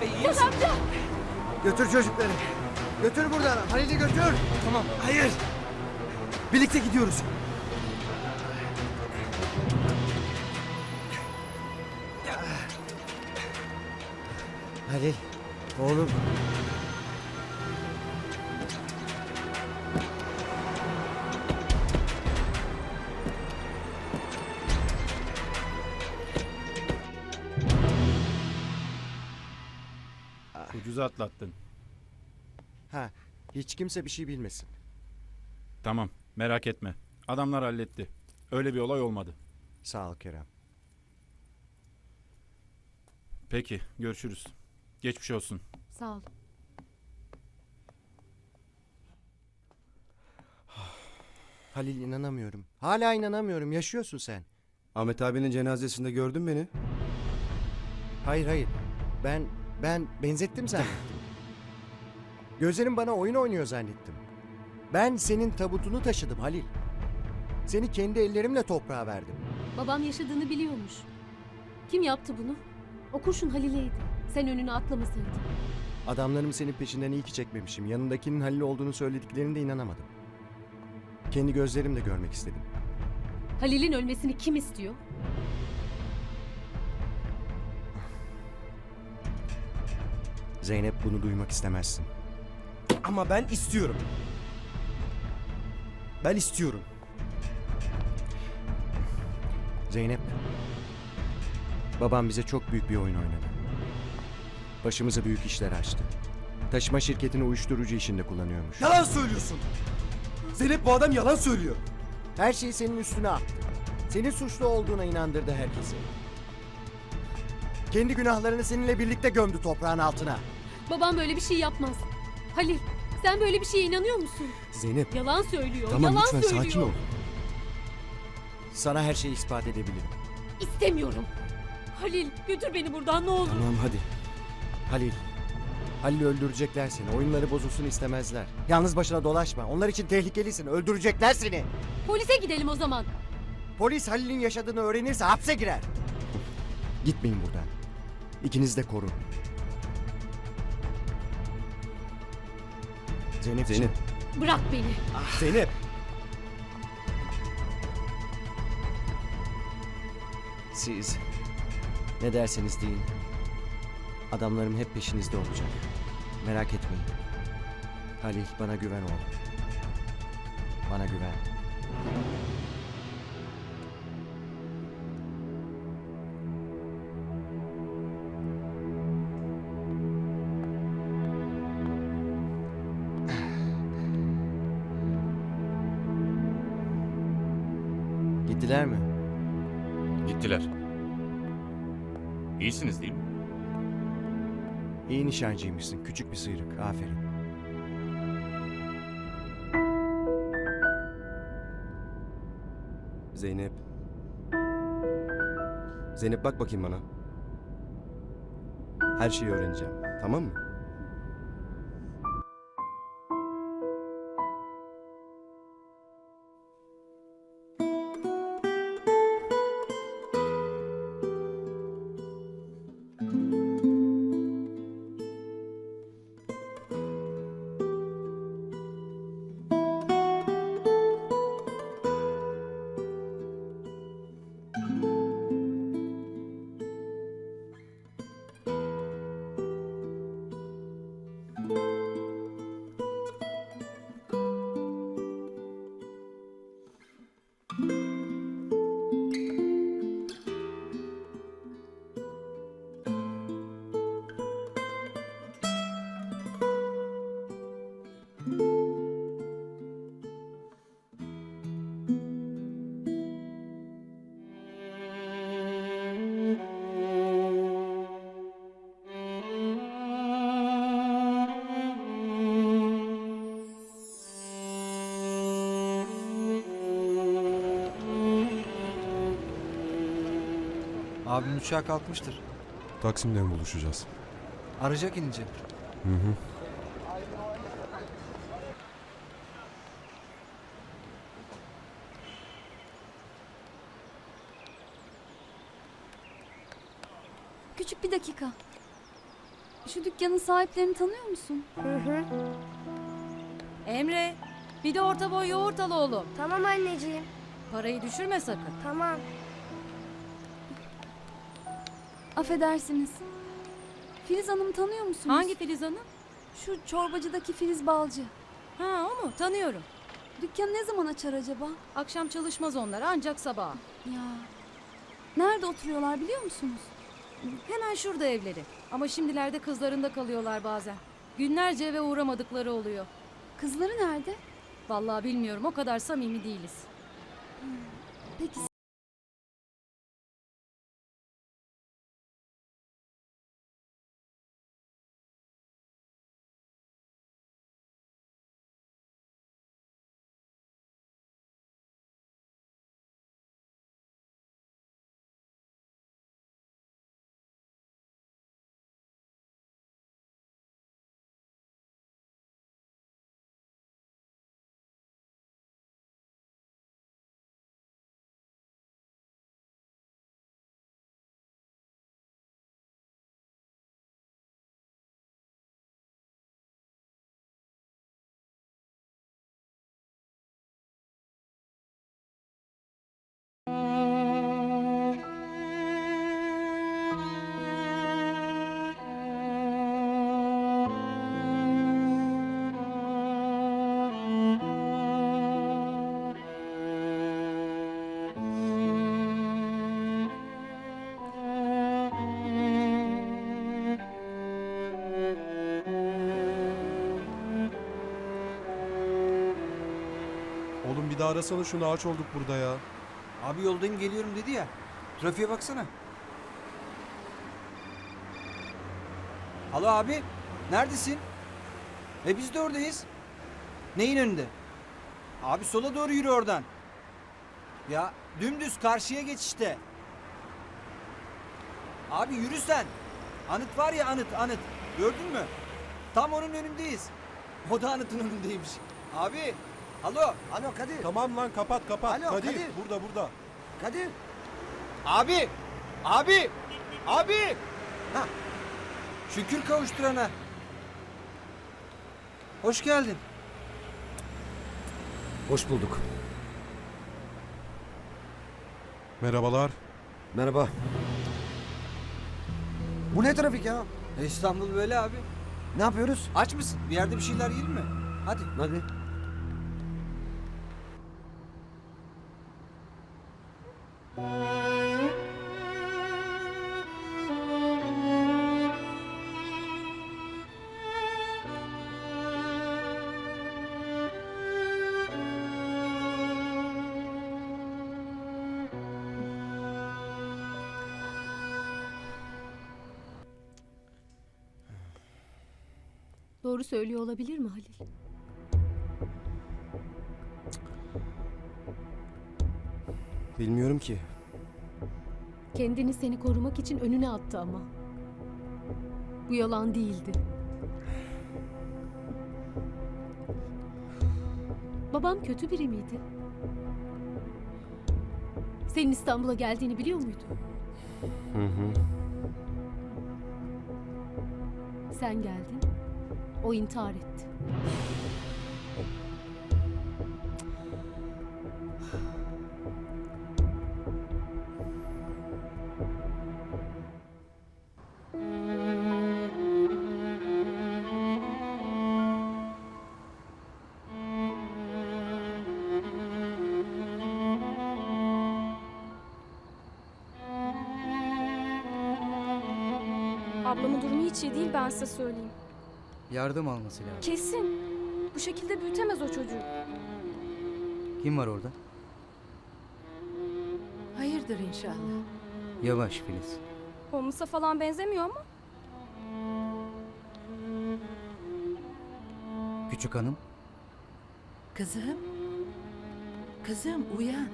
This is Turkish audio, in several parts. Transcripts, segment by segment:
Bey iyi amca. Götür çocukları. Götür buradan. Halil'i götür. Tamam. Hayır. Birlikte gidiyoruz. Halil. Oğlum. Ucuza atlattın. Ha, hiç kimse bir şey bilmesin. Tamam merak etme. Adamlar halletti. Öyle bir olay olmadı. Sağ ol Kerem. Peki görüşürüz. Geçmiş olsun. Sağ ol. Halil inanamıyorum. Hala inanamıyorum. Yaşıyorsun sen. Ahmet abinin cenazesinde gördün beni. Hayır hayır. Ben ben benzettim zannettim. Gözlerim bana oyun oynuyor zannettim. Ben senin tabutunu taşıdım Halil. Seni kendi ellerimle toprağa verdim. Babam yaşadığını biliyormuş. Kim yaptı bunu? O kurşun Halile'ydi. Sen önüne atlamasaydın. Adamlarım senin peşinden iyi ki çekmemişim. Yanındakinin Halil olduğunu söylediklerinde inanamadım. Kendi gözlerimle görmek istedim. Halil'in ölmesini kim istiyor? Zeynep bunu duymak istemezsin. Ama ben istiyorum. Ben istiyorum. Zeynep. Babam bize çok büyük bir oyun oynadı. Başımıza büyük işler açtı. Taşıma şirketini uyuşturucu işinde kullanıyormuş. Yalan söylüyorsun. Zeynep bu adam yalan söylüyor. Her şeyi senin üstüne attı. Senin suçlu olduğuna inandırdı herkesi. Kendi günahlarını seninle birlikte gömdü toprağın altına. Babam böyle bir şey yapmaz. Halil, sen böyle bir şeye inanıyor musun? Zeynep, Yalan söylüyor. Tamam yalan lütfen söylüyor. sakin ol. sana her şeyi ispat edebilirim. İstemiyorum. Halil, götür beni buradan ne olur. Tamam hadi. Halil. Halil'i öldürecekler seni. Oyunları bozulsun istemezler. Yalnız başına dolaşma. Onlar için tehlikelisin. Öldürecekler seni. Polise gidelim o zaman. Polis Halil'in yaşadığını öğrenirse hapse girer. Gitmeyin buradan. İkiniz de korun. Zeynep. Zeynep. Bırak beni. Zeynep. Siz ne derseniz deyin. Adamlarım hep peşinizde olacak. Merak etmeyin. Halil bana güven oğlum. Bana güven. Gittiler mi? Gittiler. İyisiniz değil mi? İyi nişancıymışsın. Küçük bir sıyrık. Aferin. Zeynep. Zeynep bak bakayım bana. Her şeyi öğreneceğim. Tamam mı? Abim uçağa kalkmıştır. Taksim'den buluşacağız. Arayacak inince. Hı hı. Küçük bir dakika. Şu dükkanın sahiplerini tanıyor musun? Emre, bir de orta boy yoğurt al oğlum. Tamam anneciğim. Parayı düşürme sakın. Tamam. Affedersiniz. Filiz Hanım'ı tanıyor musunuz? Hangi Filiz Hanım? Şu çorbacıdaki Filiz Balcı. Ha o mu? Tanıyorum. Dükkanı ne zaman açar acaba? Akşam çalışmaz onlar ancak sabah. Ya. Nerede oturuyorlar biliyor musunuz? Hemen şurada evleri. Ama şimdilerde kızlarında kalıyorlar bazen. Günlerce eve uğramadıkları oluyor. Kızları nerede? Vallahi bilmiyorum o kadar samimi değiliz. Peki Oğlum bir daha arasana şunu ağaç olduk burada ya. Abi yoldayım geliyorum dedi ya. Trafiğe baksana. Alo abi. Neredesin? E biz de oradayız. Neyin önünde? Abi sola doğru yürü oradan. Ya dümdüz karşıya geç işte. Abi yürü sen. Anıt var ya anıt anıt. Gördün mü? Tam onun önündeyiz. O da anıtın önündeymiş. Abi. Alo. Alo Kadir. Tamam lan kapat kapat. Alo, Kadir, Kadir. burada burada. Kadir. Abi! Abi! Abi! Ha. Şükür kavuşturana. Hoş geldin. Hoş bulduk. Merhabalar. Merhaba. Bu ne trafik ya? E, İstanbul böyle abi. Ne yapıyoruz? Aç mısın? Bir yerde bir şeyler yiyelim mi? Hadi. Hadi. Doğru söylüyor olabilir mi Halil? Bilmiyorum ki. Kendini seni korumak için önüne attı ama. Bu yalan değildi. Babam kötü biri miydi? Senin İstanbul'a geldiğini biliyor muydu? Hı hı. Sen geldin. O intihar etti. Ablamın durumu hiç iyi değil ben size söyleyeyim. Yardım alması lazım. Kesin. Bu şekilde büyütemez o çocuğu. Kim var orada? Hayırdır inşallah. Yavaş Filiz. Holmes'a falan benzemiyor ama. Küçük hanım. Kızım. Kızım uyan.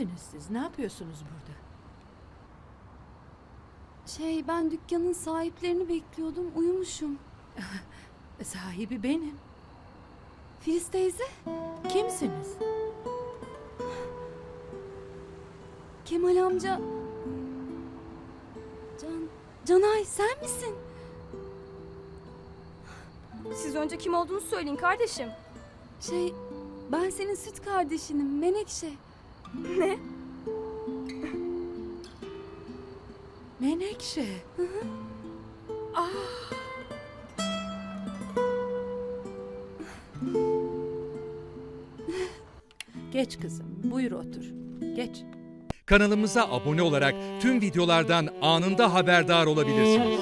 Kimsiniz siz? Ne yapıyorsunuz burada? Şey ben dükkanın sahiplerini bekliyordum. Uyumuşum. Sahibi benim. Filiz teyze. Kimsiniz? Kemal amca. Can, Canay sen misin? Siz önce kim olduğunu söyleyin kardeşim. Şey, ben senin süt kardeşinim Menekşe. Ne? Menekşe. Ah. Geç kızım, buyur otur. Geç. Kanalımıza abone olarak tüm videolardan anında haberdar olabilirsiniz.